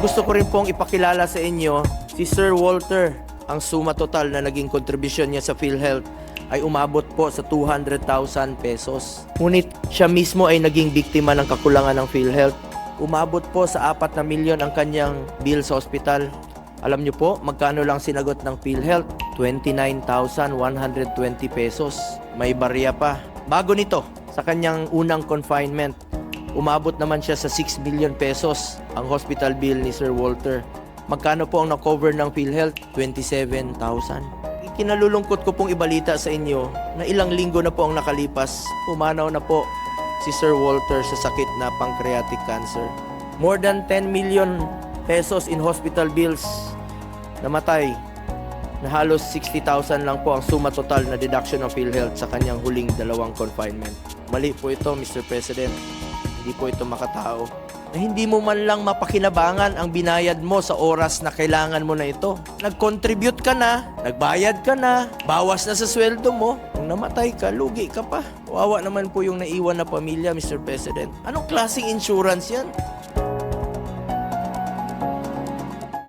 gusto ko rin pong ipakilala sa inyo si Sir Walter. Ang suma total na naging kontribusyon niya sa PhilHealth ay umabot po sa 200,000 pesos. Ngunit siya mismo ay naging biktima ng kakulangan ng PhilHealth. Umabot po sa 4 na milyon ang kanyang bill sa ospital. Alam niyo po, magkano lang sinagot ng PhilHealth? 29,120 pesos. May barya pa. Bago nito, sa kanyang unang confinement, umabot naman siya sa 6 million pesos ang hospital bill ni Sir Walter. Magkano po ang na-cover ng PhilHealth? 27,000. Ikinalulungkot ko pong ibalita sa inyo na ilang linggo na po ang nakalipas, pumanaw na po si Sir Walter sa sakit na pancreatic cancer. More than 10 million pesos in hospital bills namatay na halos 60,000 lang po ang suma total na deduction ng PhilHealth sa kanyang huling dalawang confinement. Mali po ito, Mr. President. Hindi po ito makatao. Na hindi mo man lang mapakinabangan ang binayad mo sa oras na kailangan mo na ito. Nag-contribute ka na, nagbayad ka na, bawas na sa sweldo mo. Kung namatay ka, lugi ka pa. Wawa naman po yung naiwan na pamilya, Mr. President. Anong klaseng insurance yan?